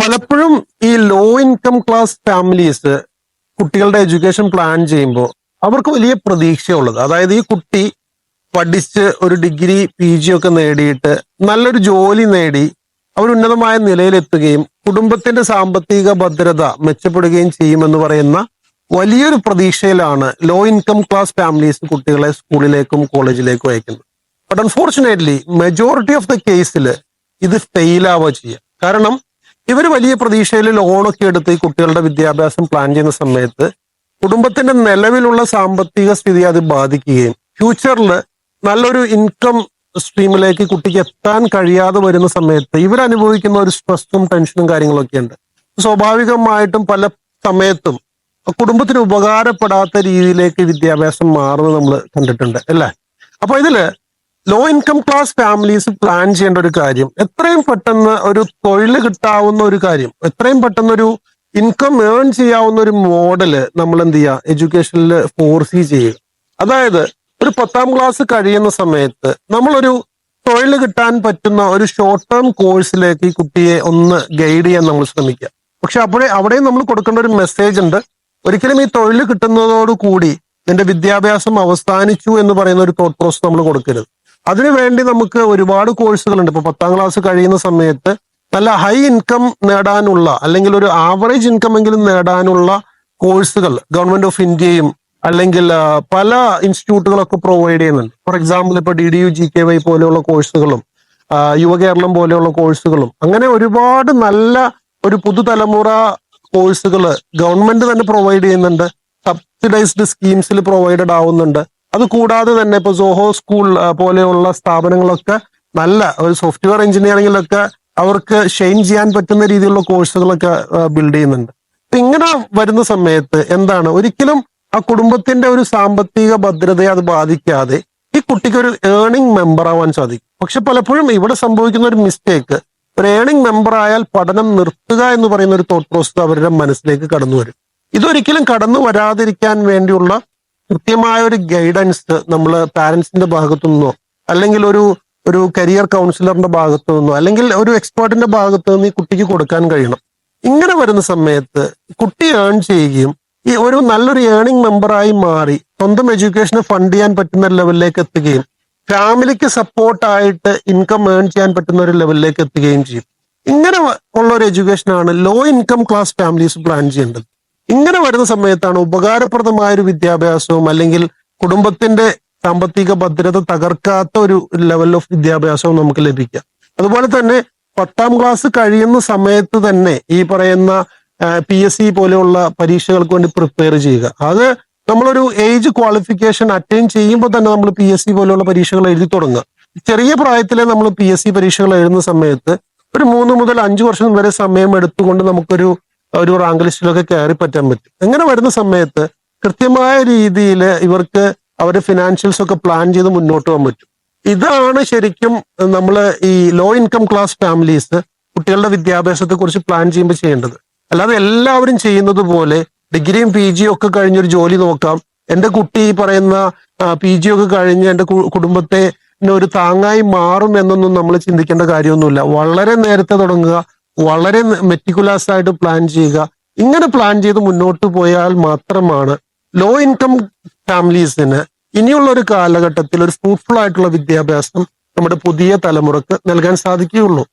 പലപ്പോഴും ഈ low income class families കുട്ടികളുടെ എഡ്യൂക്കേഷൻ പ്ലാൻ ചെയ്യുമ്പോൾ അവർക്ക് വലിയ പ്രതീക്ഷയുള്ളത്. അതായത് ഈ കുട്ടി പഠിച്ച് ഒരു ഡിഗ്രി പി ജി ഒക്കെ നേടിയിട്ട് നല്ലൊരു ജോലി നേടി അവർ ഉന്നതമായ നിലയിലെത്തുകയും കുടുംബത്തിന്റെ സാമ്പത്തിക ഭദ്രത മെച്ചപ്പെടുകയും ചെയ്യുമെന്ന് പറയുന്ന വലിയൊരു പ്രതീക്ഷയിലാണ് ലോ ഇൻകം ക്ലാസ് ഫാമിലീസ് കുട്ടികളെ സ്കൂളിലേക്കും കോളേജിലേക്കും അയക്കുന്നത്. But unfortunately majority of the കേസിൽ ഇത് ഫെയിലാവുക ചെയ്യുക. കാരണം ഇവർ വലിയ പ്രതീക്ഷയിൽ ലോണൊക്കെ എടുത്ത് ഈ കുട്ടികളുടെ വിദ്യാഭ്യാസം പ്ലാൻ ചെയ്യുന്ന സമയത്ത് കുടുംബത്തിന്റെ നിലവിലുള്ള സാമ്പത്തിക സ്ഥിതി അത് ബാധിക്കുകയും ഫ്യൂച്ചറിൽ നല്ലൊരു ഇൻകം സ്ട്രീമിലേക്ക് കുട്ടിക്ക് എത്താൻ കഴിയാതെ വരുന്ന സമയത്ത് ഇവരനുഭവിക്കുന്ന ഒരു സ്ട്രെസ്സും ടെൻഷനും കാര്യങ്ങളൊക്കെ ഉണ്ട്. സ്വാഭാവികമായിട്ടും പല സമയത്തും കുടുംബത്തിന് ഉപകാരപ്പെടാത്ത രീതിയിലേക്ക് വിദ്യാഭ്യാസം മാറുന്നത് നമ്മൾ കണ്ടിട്ടുണ്ട് അല്ലേ? അപ്പൊ ഇതിൽ low income class families plan ചെയ്യേണ്ട ഒരു കാര്യം എത്രയും പെട്ടെന്ന് ഒരു തൊഴിൽ കിട്ടാവുന്ന ഒരു കാര്യം എത്രയും പെട്ടെന്ന് ഒരു ഇൻകം ഏൺ ചെയ്യാവുന്ന ഒരു മോഡൽ നമ്മൾ എന്ത് ചെയ്യുക? എഡ്യൂക്കേഷനിൽ ഫോർസി ചെയ്യുക. അതായത് ഒരു പത്താം ക്ലാസ് കഴിയുന്ന സമയത്ത് നമ്മളൊരു തൊഴിൽ കിട്ടാൻ പറ്റുന്ന ഒരു ഷോർട്ട് ടേം കോഴ്സിലേക്ക് ഈ കുട്ടിയെ ഒന്ന് ഗൈഡ് ചെയ്യാൻ നമ്മൾ ശ്രമിക്കുക. പക്ഷെ അപ്പോഴേ അവിടെയും നമ്മൾ കൊടുക്കേണ്ട ഒരു മെസ്സേജ് ഉണ്ട്. ഒരിക്കലും ഈ തൊഴിൽ കിട്ടുന്നതോടുകൂടി നിന്റെ വിദ്യാഭ്യാസം അവസാനിച്ചു എന്ന് പറയുന്ന ഒരു തോട്ട് പ്രോസ് നമ്മൾ കൊടുക്കരുത്. അതിനുവേണ്ടി നമുക്ക് ഒരുപാട് കോഴ്സുകളുണ്ട് ഇപ്പൊ പത്താം ക്ലാസ് കഴിയുന്ന സമയത്ത് നല്ല ഹൈ ഇൻകം നേടാനുള്ള അല്ലെങ്കിൽ ഒരു ആവറേജ് ഇൻകം എങ്കിലും നേടാനുള്ള കോഴ്സുകൾ ഗവൺമെന്റ് ഓഫ് ഇന്ത്യയും അല്ലെങ്കിൽ പല ഇൻസ്റ്റിറ്റ്യൂട്ടുകളൊക്കെ പ്രൊവൈഡ് ചെയ്യുന്നുണ്ട്. ഫോർ എക്സാമ്പിൾ ഇപ്പൊ D D U G K Y പോലെയുള്ള കോഴ്സുകളും യുവകേരളം പോലെയുള്ള കോഴ്സുകളും അങ്ങനെ ഒരുപാട് നല്ല ഒരു പുതുതലമുറ കോഴ്സുകൾ ഗവൺമെന്റ് തന്നെ പ്രൊവൈഡ് ചെയ്യുന്നുണ്ട്. സബ്സിഡൈസ്ഡ് സ്കീംസിൽ പ്രൊവൈഡഡ് ആവുന്നുണ്ട്. അത് കൂടാതെ തന്നെ ഇപ്പൊ സോഹോ സ്കൂൾ പോലെയുള്ള സ്ഥാപനങ്ങളൊക്കെ നല്ല ഒരു സോഫ്റ്റ്വെയർ എഞ്ചിനീയറിംഗിലൊക്കെ അവർക്ക് ഷെയിൻ ചെയ്യാൻ പറ്റുന്ന രീതിയിലുള്ള കോഴ്സുകളൊക്കെ ബിൽഡ് ചെയ്യുന്നുണ്ട്. അപ്പൊ ഇങ്ങനെ വരുന്ന സമയത്ത് എന്താണ്? ഒരിക്കലും ആ കുടുംബത്തിന്റെ ഒരു സാമ്പത്തിക ഭദ്രതയെ അത് ബാധിക്കാതെ ഈ കുട്ടിക്ക് ഒരു ഏണിംഗ് മെമ്പർ ആവാൻ സാധിക്കും. പക്ഷെ പലപ്പോഴും ഇവിടെ സംഭവിക്കുന്ന ഒരു മിസ്റ്റേക്ക് ഒരു ഏണിംഗ് മെമ്പർ ആയാൽ പഠനം നിർത്തുക എന്ന് പറയുന്ന ഒരു തോട്ട് പ്രോസസ് അവരുടെ മനസ്സിലേക്ക് കടന്നു വരും ഇതൊരിക്കലും കടന്നു വരാതിരിക്കാൻ വേണ്ടിയുള്ള കൃത്യമായ ഒരു ഗൈഡൻസ് നമ്മൾ പാരന്റ്സിന്റെ ഭാഗത്തു നിന്നോ അല്ലെങ്കിൽ ഒരു ഒരു കരിയർ കൗൺസിലറിന്റെ ഭാഗത്തു നിന്നോ അല്ലെങ്കിൽ ഒരു എക്സ്പേർട്ടിന്റെ ഭാഗത്തു നിന്ന് ഈ കുട്ടിക്ക് കൊടുക്കാൻ കഴിയണം. ഇങ്ങനെ വരുന്ന സമയത്ത് കുട്ടി ഏൺ ചെയ്യുകയും ഈ ഒരു നല്ലൊരു ഏണിംഗ് മെമ്പറായി മാറി സ്വന്തം എഡ്യൂക്കേഷനെ ഫണ്ട് ചെയ്യാൻ പറ്റുന്ന ലെവലിലേക്ക് എത്തുകയും ഫാമിലിക്ക് സപ്പോർട്ടായിട്ട് ഇൻകം ഏൺ ചെയ്യാൻ പറ്റുന്ന ഒരു ലെവലിലേക്ക് എത്തുകയും ചെയ്യും. ഇങ്ങനെ ഉള്ള ഒരു എഡ്യൂക്കേഷനാണ് low income class families plan ചെയ്യേണ്ടത്. ഇങ്ങനെ വരുന്ന സമയത്താണ് ഉപകാരപ്രദമായ ഒരു വിദ്യാഭ്യാസവും അല്ലെങ്കിൽ കുടുംബത്തിന്റെ സാമ്പത്തിക ഭദ്രത തകർക്കാത്ത ഒരു ലെവൽ ഓഫ് വിദ്യാഭ്യാസവും നമുക്ക് ലഭിക്കാം അതുപോലെ തന്നെ പത്താം ക്ലാസ് കഴിയുന്ന സമയത്ത് തന്നെ ഈ പറയുന്ന പി എസ് സി പോലെയുള്ള പരീക്ഷകൾക്ക് വേണ്ടി പ്രിപ്പയർ ചെയ്യുക. അത് നമ്മളൊരു ഏജ് ക്വാളിഫിക്കേഷൻ അറ്റൈൻ ചെയ്യുമ്പോൾ തന്നെ നമ്മൾ പി എസ് സി പോലെയുള്ള പരീക്ഷകൾ എഴുതി തുടങ്ങുക. ചെറിയ പ്രായത്തിലെ നമ്മൾ പി എസ് സി പരീക്ഷകൾ എഴുതുന്ന സമയത്ത് ഒരു മൂന്ന് മുതൽ അഞ്ച് വർഷം വരെ സമയം എടുത്തുകൊണ്ട് നമുക്കൊരു ഒരു റാങ്ക് ലിസ്റ്റിലൊക്കെ കയറി പറ്റാൻ പറ്റും. അങ്ങനെ വരുന്ന സമയത്ത് കൃത്യമായ രീതിയിൽ ഇവർക്ക് അവരുടെ ഫിനാൻഷ്യൽസ് ഒക്കെ പ്ലാൻ ചെയ്ത് മുന്നോട്ട് പോകാൻ പറ്റും. ഇതാണ് ശരിക്കും നമ്മൾ ഈ ലോ ഇൻകം ക്ലാസ് ഫാമിലീസ് കുട്ടികളുടെ വിദ്യാഭ്യാസത്തെ കുറിച്ച് പ്ലാൻ ചെയ്യുമ്പോൾ ചെയ്യേണ്ടത്. അല്ലാതെ എല്ലാവരും ചെയ്യുന്നത് പോലെ ഡിഗ്രിയും പി ജിയും ഒക്കെ കഴിഞ്ഞൊരു ജോലി നോക്കാം. എന്റെ കുട്ടി പറയുന്ന പി ജി ഒക്കെ കഴിഞ്ഞ് എന്റെ കുടുംബത്തെ ഒരു താങ്ങായി മാറും എന്നൊന്നും നമ്മൾ ചിന്തിക്കേണ്ട കാര്യമൊന്നുമില്ല. വളരെ നേരത്തെ തുടങ്ങുക വളരെ മെറ്റിക്കുലാസ് ആയിട്ട് പ്ലാൻ ചെയ്യുക. ഇങ്ങനെ പ്ലാൻ ചെയ്ത് മുന്നോട്ട് പോയാൽ മാത്രമാണ് ലോ ഇൻകം ഫാമിലീസിന് ഇനിയുള്ള ഒരു കാലഘട്ടത്തിൽ ഒരു ഫ്രൂട്ട്ഫുൾ ആയിട്ടുള്ള വിദ്യാഭ്യാസം നമ്മുടെ പുതിയ തലമുറയ്ക്ക് നൽകാൻ സാധിക്കുകയുള്ളൂ.